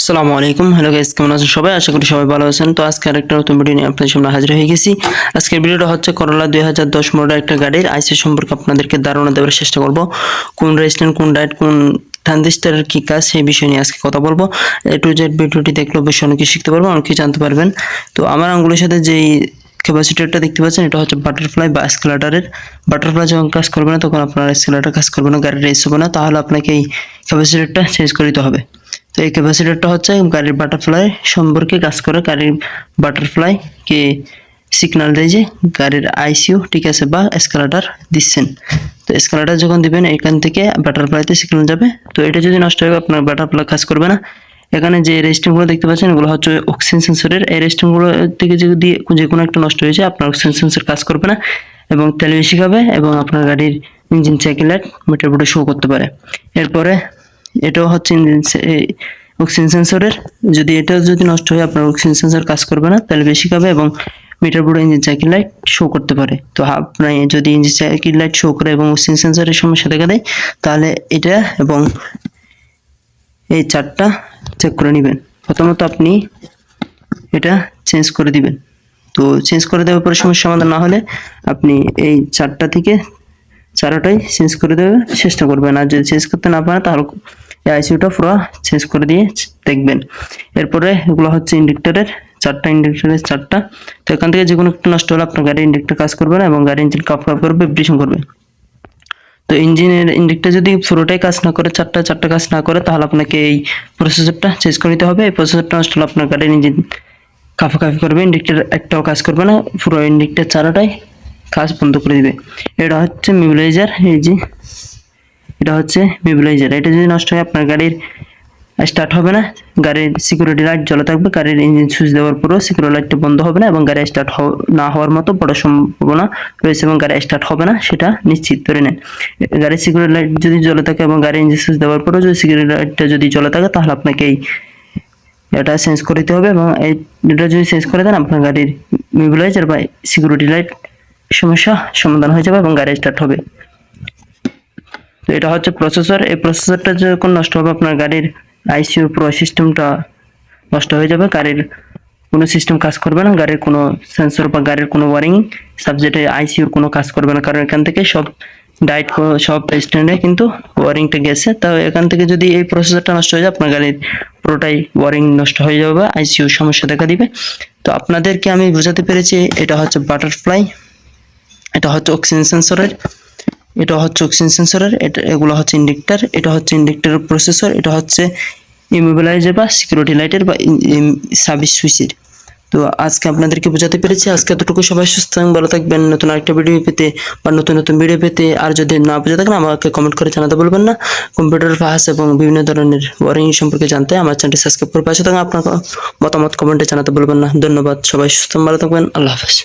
আসসালামু আলাইকুম। Hello guys কেমন আছেন সবাই? আশা করি সবাই ভালো আছেন। তো আজকে আরেকটা নতুন ভিডিও নিয়ে আপনাদের সামনে হাজির হয়ে গেছি। আজকের ভিডিওটা হচ্ছে করলা দুই হাজার দশ মডেল একটা গাড়ির আইসি সম্পর্কে আপনাদেরকে ধারণা দেওয়ার চেষ্টা করব। কোন রেস্টুরেন্ট কোন ডায়েট কোন ট্রানজিস্টারের কী কাজ, সেই বিষয় নিয়ে আজকে কথা বলব। এ টু জেড ভিডিওটি দেখলে অবশ্যই অনেক শিখতে পারব অনেক জানতে পারবেন। তো আমার আঙ্গুলের সাথে যেই ক্যাপাসিটারটা দেখতে পাচ্ছেন এটা হচ্ছে বাটারফ্লাই বা স্কেলাটারের বাটারফ্লাই যখন কাজ করবে না তখন আপনার স্কেলাটার কাজ করবে না গাড়ির রেস হবে না তাহলে আপনাকে এই ক্যাপাসিটারটা চেঞ্জ করে দিতে হবে। তো এই ক্যাপাসিটারটা হচ্ছে গাড়ির বাটারফ্লাই সম্পর্কে কাজ করে গাড়ির বাটারফ্লাই কে সিগন্যাল দেয় যে গাড়ির আইসিউ ঠিক আছে বা স্কেলাটার দিচ্ছেন। তো স্কেলাটার যখন দিবেন এখান থেকে বাটারফ্লাইতে সিগনাল যাবে। তো এটা যদি নষ্ট যায়, আপনার বাটারফ্লাই কাজ করবে না। এখানে যে রেস্টিংগুলো দেখতে পাচ্ছেন, এগুলো হচ্ছে অক্সিজেন সেন্সরের এই রেস্টিংগুলো থেকে যদি যে কোনো একটা নষ্ট হয়েছে আপনার অক্সিজেন সেন্সর কাজ করবে না এবং তেল বেশি খাবে এবং আপনার গাড়ির ইঞ্জিন সাইকেল লাইট মিটার বোর্ডে শো করতে পারে। এরপরে এটাও হচ্ছে ইঞ্জিন অক্সিজেন সেন্সরের যদি এটাও যদি নষ্ট হয়, আপনার অক্সিজেন সেন্সর কাজ করবে না তাহলে বেশি খাবে এবং মিটার বোর্ডে ইঞ্জিন সাইকেল লাইট শো করতে পারে। তো আপনার যদি ইঞ্জিন সাইকেল লাইট শো করে এবং অক্সিজেন সেন্সরের সমস্যা দেখা দেয়, তাহলে এটা এবং এই চারটা চেক করে নেবেন। প্রথমত আপনি এটা চেঞ্জ করে দিবেন। তো চেঞ্জ করে দেওয়ার পরে সমস্যা সমাধান না হলে আপনি এই চারটা থেকে চারোটাই চেঞ্জ করে দেওয়ার চেষ্টা করবেন। আর যদি চেঞ্জ করতে না পারেন, তাহলে এই আইসিউটা পুরো চেঞ্জ করে দিয়ে দেখবেন। এরপরে এগুলো হচ্ছে ইন্ডিকেটারের চারটা ইন্ডিকেটারের চারটা। তো এখান থেকে যে কোনো একটা নষ্ট হলে আপনার গাড়ির ইন্ডিকেটার কাজ করবে না এবং গাড়ির ইঞ্জিন কাপ কাপ করবে ব্রিশিং করবে। তো ইঞ্জিনের ইন্ডিকটা যদি পুরোটাই কাজ না করে, চারটা চারটা কাজ না করে, তাহলে আপনাকে এই প্রসেসরটা চেঞ্জ করে নিতে হবে। এই প্রসেসরটা নষ্ট হলে আপনার গাড়ির ইঞ্জিন কাফাকাফি করবে ইন্ডিকটার একটাও কাজ করবে না, পুরো ইন্ডিকটার চারাটাই কাজ বন্ধ করে দিবে। এটা হচ্ছে মিবিলাইজার এই যে, এটা হচ্ছে মিবিলাইজার এটা যদি নষ্ট হয়, আপনার গাড়ির স্টার্ট হবে না। গাড়ির সিকিউরিটি লাইট জ্বলে থাকবে, গাড়ির ইঞ্জিন সুইচ দেওয়ার পরেও সিকিউরিটি লাইটটা বন্ধ হবে না এবং গাড়ি স্টার্ট না হওয়ার মতো বড় সম্ভাবনা রয়েছে এবং গাড়ি স্টার্ট হবে না, সেটা নিশ্চিত করে নেন। গাড়ির সিকিউরিটি লাইট যদি জ্বলে থাকে এবং গাড়ির ইঞ্জিন সুইচ দেওয়ার পরেও যদি সিকিউরিটি লাইটটা যদি জ্বলে থাকে, তাহলে আপনাকে এই এটা চেঞ্জ করে দিতে হবে এবং এটা যদি চেঞ্জ করে দেন, আপনার গাড়ির মিবিলাইজার বা সিকিউরিটি লাইট সমস্যা সমাধান হয়ে যাবে এবং গাড়ি স্টার্ট হবে। তো এটা হচ্ছে প্রসেসর এই প্রসেসরটা যখন নষ্ট হবে, আপনার গাড়ির আইসিউর পুরো সিস্টেমটা নষ্ট হয়ে যাবে। গাড়ির কোনো সিস্টেম কাজ করবে না, গাড়ির কোনো সেন্সর বা গাড়ির কোনো ওয়ারিং সাবজেক্টে আইসিউর কোনো কাজ করবে না। কারণ এখান থেকে সব ডাইট সব স্ট্যান্ডে কিন্তু ওয়ারিংটা গেছে। তো এখান থেকে যদি এই প্রসেসরটা নষ্ট হয়ে যায়, আপনার গাড়ির পুরোটাই ওয়ারিং নষ্ট হয়ে যাবে বা আইসিউ সমস্যা দেখা দিবে। তো আপনাদেরকে আমি বোঝাতে পেরেছি, এটা হচ্ছে বাটারফ্লাই এটা হচ্ছে অক্সিজেন সেন্সরের এটা হচ্ছে অক্সিজেন সেন্সরের, এটা এগুলো হচ্ছে ইন্ডিকেটার, এটা হচ্ছে ইন্ডিকেটারের প্রসেসর এটা হচ্ছে ইমোবিলাইজার বা সিকিউরিটি লাইটের বা সার্ভিস সুইচের তো আজকে আপনাদেরকে বোঝাতে পেরেছি, আজকে এতটুকু সবাই সুস্থ এবং ভালো থাকবেন, নতুন আরেকটা ভিডিও পেতে বা নতুন নতুন ভিডিও পেতে। আর যদি না বুঝে থাকেন, আমাকে কমেন্ট করে জানাতে বলবেন না। কম্পিউটার ফাহাস এবং বিভিন্ন ধরনের ওয়ারিং সম্পর্কে জানতে আমার চ্যানেলটি সাবস্ক্রাইব করে পাশে থাকা আপনার মতামত কমেন্টে জানাতে বলবেন না। ধন্যবাদ, সবাই সুস্থ ভালো থাকবেন, আল্লাহ হাফেজ।